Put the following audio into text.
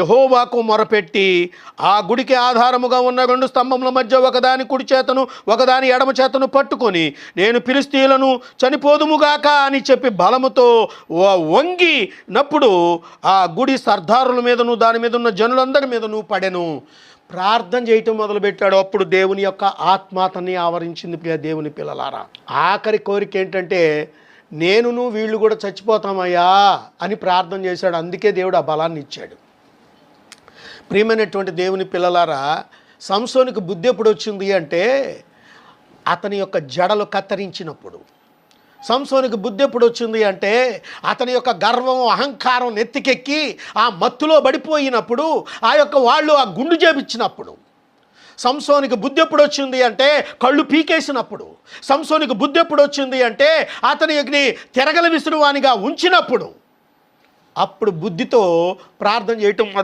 యహోవాకు మొరపెట్టి ఆ గుడికి ఆధారముగా ఉన్న రెండు స్తంభముల మధ్య ఒకదాని కుడి చేతను ఒకదాని ఎడమ చేతను పట్టుకొని నేను పిలిస్తీలను చనిపోదుముగాక అని చెప్పి బలముతో వ- వంగినప్పుడు ఆ గుడి సర్దారుల మీదను దాని మీద ఉన్న జనులందరి మీదను పడెను. ప్రార్థన చేయటం మొదలుపెట్టాడు. అప్పుడు దేవుని యొక్క ఆత్మాతని ఆవరించింది ప్రియ దేవుని పిల్లలారా. ఆఖరి కోరిక ఏంటంటే నేనును వీళ్ళు కూడా చచ్చిపోతామయ్యా అని ప్రార్థన చేశాడు. అందుకే దేవుడు ఆ బలాన్ని ఇచ్చాడు ప్రియమైనటువంటి దేవుని పిల్లలారా సంసోనికి బుద్ధి ఎప్పుడు వచ్చింది అంటే అతని యొక్క జడలు కత్తిరించినప్పుడు. సంసోనికి బుద్ధి ఎప్పుడు వచ్చింది అంటే అతని యొక్క గర్వం అహంకారం నెత్తికెక్కి ఆ మత్తులో పడిపోయినప్పుడు ఆ యొక్క వాళ్ళు ఆ గుండు చేపించినప్పుడు. సంసోనికి బుద్ధి ఎప్పుడు వచ్చింది అంటే కళ్ళు పీకేసినప్పుడు. సంసోనికి బుద్ధి ఎప్పుడు వచ్చింది అంటే అతనికి తిరగల విసురువానిగా ఉంచినప్పుడు. అప్పుడు బుద్ధితో ప్రార్థన చేయటం మొదలు